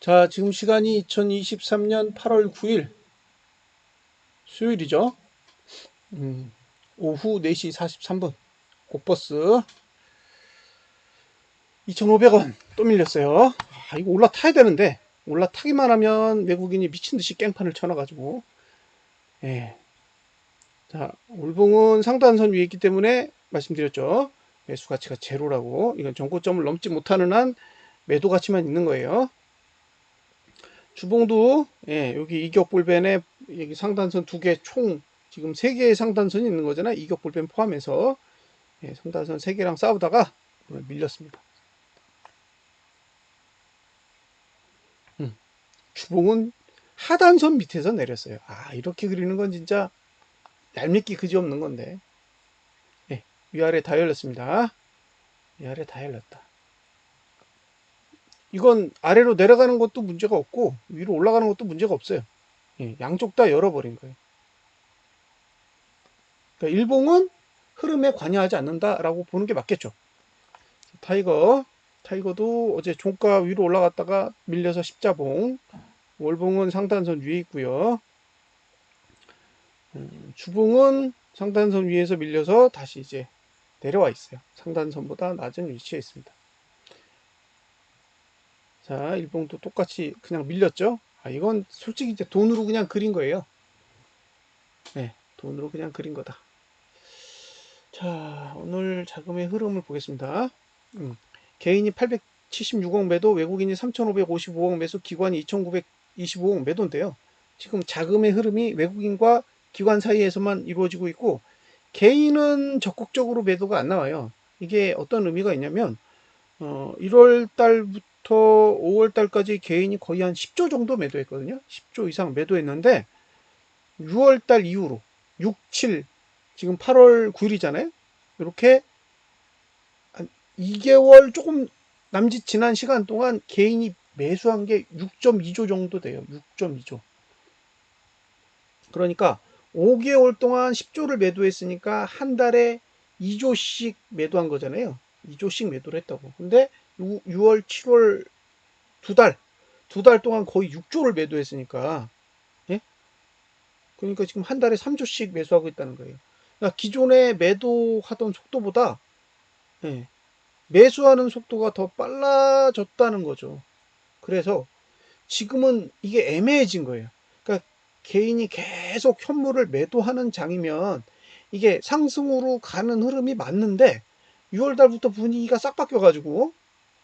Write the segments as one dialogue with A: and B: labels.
A: 자, 지금 시간이 2023년 8월 9일 수요일이죠. 음, 오후 4시 43분 곡버스 2,500원 또 밀렸어요. 아, 이거 올라타야 되는데 올라타기만 하면 외국인이 미친 듯이 깽판을 쳐놔가지고 예. 자, 올봉은 상단선 위에 있기 때문에 말씀드렸죠. 매수 가치가 제로라고 이건 정고점을 넘지 못하는 한 매도 가치만 있는 거예요. 주봉도 예, 여기 이격볼벤에 여기 상단선 두 개 총 지금 세 개의 상단선이 있는 거잖아요. 이격볼벤 포함해서 예, 상단선 세 개랑 싸우다가 밀렸습니다. 음, 주봉은 하단선 밑에서 내렸어요. 아 이렇게 그리는 건 진짜 얄밉기 그지없는 건데 예, 위아래 다 열렸습니다. 위아래 다 열렸다. 이건 아래로 내려가는 것도 문제가 없고 위로 올라가는 것도 문제가 없어요. 예, 양쪽 다 열어버린 거예요. 그러니까 일봉은 흐름에 관여하지 않는다라고 보는 게 맞겠죠. 타이거, 타이거도 어제 종가 위로 올라갔다가 밀려서 십자봉, 월봉은 상단선 위에 있고요. 음, 주봉은 상단선 위에서 밀려서 다시 이제 내려와 있어요. 상단선보다 낮은 위치에 있습니다. 자, 일봉도 똑같이 그냥 밀렸죠? 아, 이건 솔직히 이제 돈으로 그냥 그린 거예요. 네, 돈으로 그냥 그린 거다. 자, 오늘 자금의 흐름을 보겠습니다. 음, 개인이 876억 매도, 외국인이 3,555억 매수, 기관이 2,925억 매도인데요. 지금 자금의 흐름이 외국인과 기관 사이에서만 이루어지고 있고, 개인은 적극적으로 매도가 안 나와요. 이게 어떤 의미가 있냐면, 어, 1월 달부터 5월 달까지 개인이 거의 한 10조 정도 매도했거든요. 10조 이상 매도했는데, 6월 달 이후로 6, 7, 지금 8월 9일이잖아요. 이렇게 한 2개월 조금 남짓 지난 시간 동안 개인이 매수한 게 6.2조 정도 돼요. 6.2조. 그러니까 5개월 동안 10조를 매도했으니까 한 달에 2조씩 매도한 거잖아요. 2조씩 매도를 했다고. 근데 6, 월 7월 두 달, 두 달 동안 거의 6조를 매도했으니까, 예? 그러니까 지금 한 달에 3조씩 매수하고 있다는 거예요. 그러니까 기존에 매도하던 속도보다, 예, 매수하는 속도가 더 빨라졌다는 거죠. 그래서 지금은 이게 애매해진 거예요. 그러니까 개인이 계속 현물을 매도하는 장이면 이게 상승으로 가는 흐름이 맞는데 6월 달부터 분위기가 싹 바뀌어가지고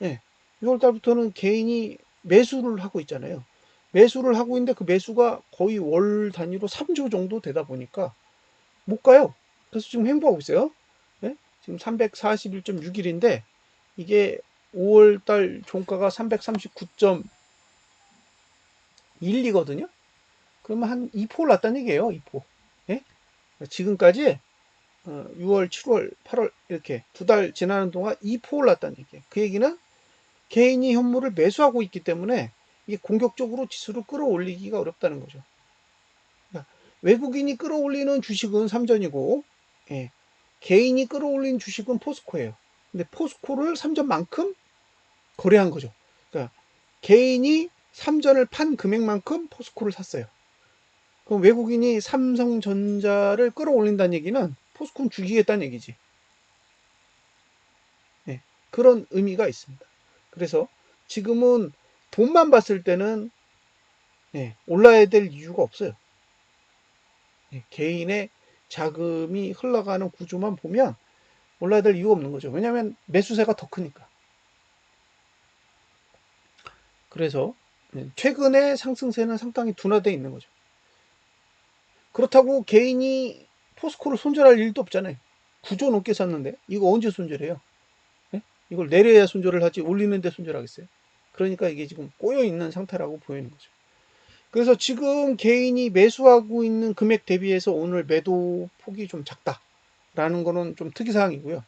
A: 예, 6월 달부터는 개인이 매수를 하고 있잖아요. 매수를 하고 있는데 그 매수가 거의 월 단위로 3조 정도 되다 보니까 못 가요. 그래서 지금 행보하고 있어요. 예? 지금 341.6일인데 이게 5월 달 종가가 339.12거든요. 그러면 한 2포 올랐다는 얘기예요. 2포. 예? 지금까지 6월, 7월, 8월 이렇게 두 달 지나는 동안 2포 올랐다는 얘기예요. 그 얘기는 개인이 현물을 매수하고 있기 때문에 이게 공격적으로 지수를 끌어올리기가 어렵다는 거죠. 그러니까 외국인이 끌어올리는 주식은 삼전이고 예, 개인이 끌어올린 주식은 포스코예요. 근데 포스코를 삼전만큼 거래한 거죠. 그러니까 개인이 삼전을 판 금액만큼 포스코를 샀어요. 그럼 외국인이 삼성전자를 끌어올린다는 얘기는 포스코는 죽이겠다는 얘기지. 네, 그런 의미가 있습니다. 그래서 지금은 돈만 봤을 때는 네, 올라야 될 이유가 없어요. 네, 개인의 자금이 흘러가는 구조만 보면 올라야 될 이유가 없는 거죠. 왜냐하면 매수세가 더 크니까. 그래서 네, 최근에 상승세는 상당히 둔화되어 있는 거죠. 그렇다고 개인이 포스코를 손절할 일도 없잖아요. 구조 넘게 샀는데 이거 언제 손절해요? 네? 이걸 내려야 손절을 하지 올리는데 손절하겠어요? 그러니까 이게 지금 꼬여 있는 상태라고 보이는 거죠. 그래서 지금 개인이 매수하고 있는 금액 대비해서 오늘 매도 폭이 좀 작다라는 거는 좀 특이사항이고요.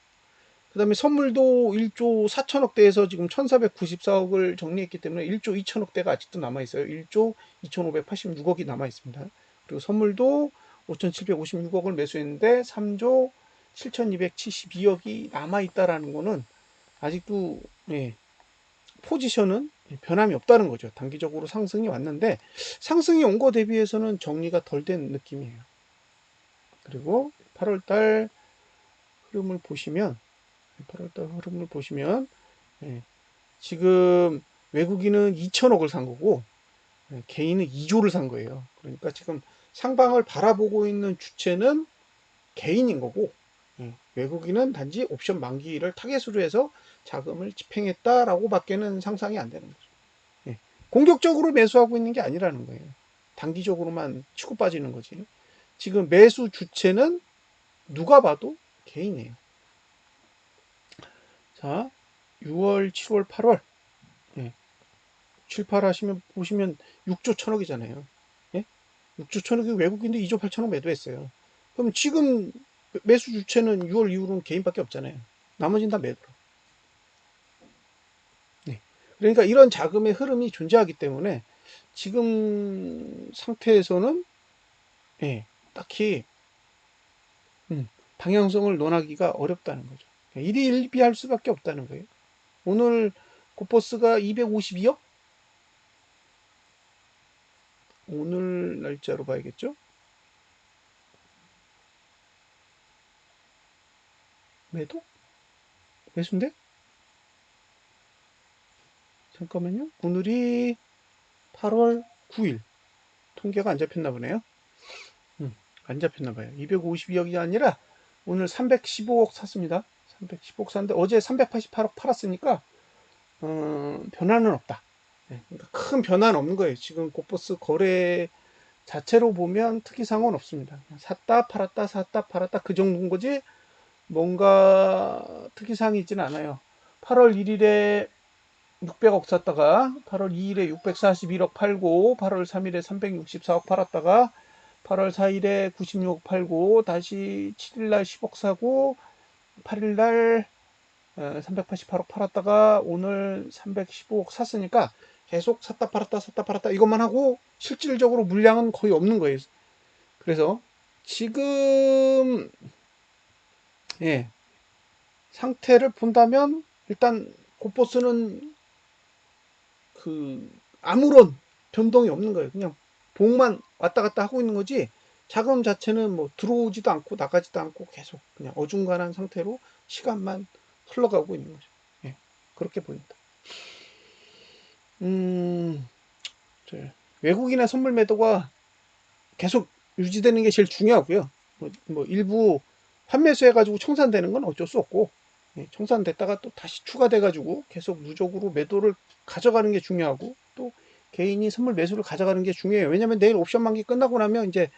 A: 그 다음에 선물도 1조 4천억대에서 지금 1494억을 정리했기 때문에 1조 2천억대가 아직도 남아있어요. 1조 2586억이 남아있습니다. 그리고 선물도 5,756억을 매수했는데 3조 7,272억이 남아있다라는 거는 아직도 예, 포지션은 변함이 없다는 거죠. 단기적으로 상승이 왔는데 상승이 온 거 대비해서는 정리가 덜 된 느낌이에요. 그리고 8월달 흐름을 보시면 8월달 흐름을 보시면 예, 지금 외국인은 2천억을 산 거고 예, 개인은 2조를 산 거예요. 그러니까 지금 상방을 바라보고 있는 주체는 개인인 거고 예, 외국인은 단지 옵션 만기를 타겟으로 해서 자금을 집행했다라고 밖에는 상상이 안 되는 거죠. 예, 공격적으로 매수하고 있는 게 아니라는 거예요. 단기적으로만 치고 빠지는 거지. 지금 매수 주체는 누가 봐도 개인이에요. 자, 6월, 7월, 8월. 예. 7, 8 하시면 보시면 6조 천억이잖아요. 예? 6조 천억이 외국인도 2조 8천억 매도했어요. 그럼 지금 매수 주체는 6월 이후로는 개인밖에 없잖아요. 나머지는 다 매도로. 네. 그러니까 이런 자금의 흐름이 존재하기 때문에 지금 상태에서는 예, 딱히 음, 방향성을 논하기가 어렵다는 거죠. 일희일비할 수밖에 없다는 거예요. 오늘 고포스가 252억? 오늘 날짜로 봐야겠죠? 매도? 매수인데? 잠깐만요. 오늘이 8월 9일. 통계가 안 잡혔나 보네요. 음, 안 잡혔나 봐요. 252억이 아니라 오늘 315억 샀습니다. 315억 샀는데 어제 388억 팔았으니까 어, 변화는 없다. 네, 그러니까 큰 변화는 없는 거예요. 지금 고버스 거래 자체로 보면 특이사항은 없습니다. 샀다 팔았다 샀다 팔았다 그 정도인 거지 뭔가 특이사항이 있지는 않아요. 8월 1일에 600억 샀다가 8월 2일에 641억 팔고 8월 3일에 364억 팔았다가 8월 4일에 96억 팔고 다시 7일날 10억 사고 8일날 388억 어, 팔았다가 오늘 315억 샀으니까 계속 샀다 팔았다 샀다 팔았다 이것만 하고 실질적으로 물량은 거의 없는 거예요. 그래서 지금 예 상태를 본다면 일단 고포스는 그 아무런 변동이 없는 거예요. 그냥 봉만 왔다 갔다 하고 있는 거지 자금 자체는 뭐 들어오지도 않고 나가지도 않고 계속 그냥 어중간한 상태로 시간만 흘러가고 있는 거죠. 예, 그렇게 보입니다. 음, 외국인의 선물 매도가 계속 유지되는 게 제일 중요하고요. 뭐, 뭐 일부 판매수 해가지고 청산되는 건 어쩔 수 없고 예, 청산됐다가 또 다시 추가돼가지고 계속 누적으로 매도를 가져가는 게 중요하고 또 개인이 선물 매수를 가져가는 게 중요해요. 왜냐면 내일 옵션 만기 끝나고 나면 이제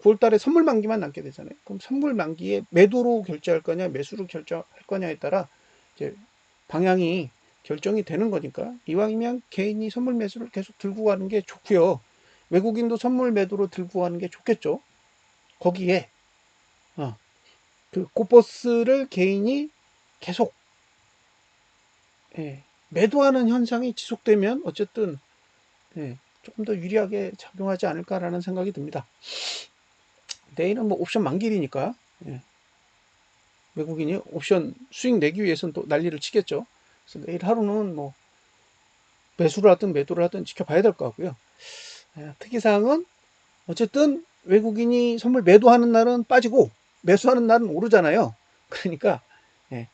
A: 9월 달에 선물 만기만 남게 되잖아요. 그럼 선물 만기에 매도로 결제할 거냐, 매수로 결제할 거냐에 따라 이제 방향이 결정이 되는 거니까 이왕이면 개인이 선물 매수를 계속 들고 가는 게 좋고요. 외국인도 선물 매도로 들고 가는 게 좋겠죠. 거기에 어, 그 고버스를 개인이 계속 예, 매도하는 현상이 지속되면 어쨌든 예, 조금 더 유리하게 작용하지 않을까라는 생각이 듭니다. 내일은 뭐 옵션 만길이니까 예. 외국인이 옵션 수익 내기 위해서는 또 난리를 치겠죠. 그래서 내일 하루는 뭐 매수를 하든 매도를 하든 지켜봐야 될 것 같고요. 예, 특이사항은 어쨌든 외국인이 선물 매도하는 날은 빠지고 매수하는 날은 오르잖아요. 그러니까 예,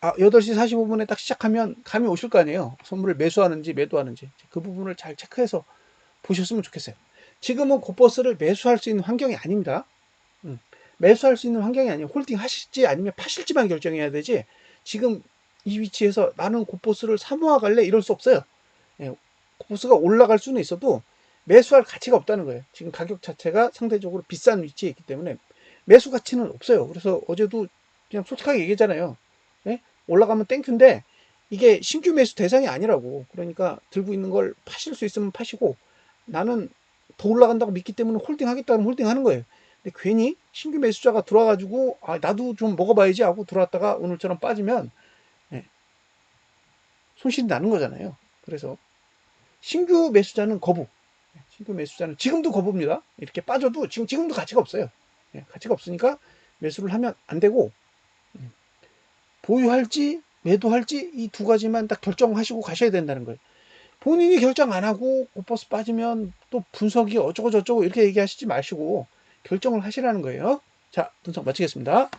A: 아, 8시 45분에 딱 시작하면 감이 오실 거 아니에요. 선물을 매수하는지 매도하는지 그 부분을 잘 체크해서 보셨으면 좋겠어요. 지금은 고버스를 매수할 수 있는 환경이 아닙니다. 음, 매수할 수 있는 환경이 아니에요. 홀딩 하실지 아니면 파실지만 결정해야 되지. 지금 이 위치에서 나는 고버스를 사모아 갈래 이럴 수 없어요. 예, 고버스가 올라갈 수는 있어도 매수할 가치가 없다는 거예요. 지금 가격 자체가 상대적으로 비싼 위치에 있기 때문에 매수 가치는 없어요. 그래서 어제도 그냥 솔직하게 얘기했잖아요. 예? 올라가면 땡큐인데 이게 신규 매수 대상이 아니라고. 그러니까 들고 있는 걸 파실 수 있으면 파시고 나는 더 올라간다고 믿기 때문에 홀딩 하겠다면 홀딩 하는 거예요. 근데 괜히 신규 매수자가 들어와가지고 아, 나도 좀 먹어봐야지 하고 들어왔다가 오늘처럼 빠지면 네, 손실이 나는 거잖아요. 그래서 신규 매수자는 거부. 신규 매수자는 지금도 거부입니다. 이렇게 빠져도 지금 지금도 가치가 없어요. 네, 가치가 없으니까 매수를 하면 안 되고 음, 보유할지 매도할지 이 두 가지만 딱 결정하시고 가셔야 된다는 거예요. 본인이 결정 안 하고 고버스 빠지면 또 분석이 어쩌고 저쩌고 이렇게 얘기하시지 마시고 결정을 하시라는 거예요. 자, 분석 마치겠습니다.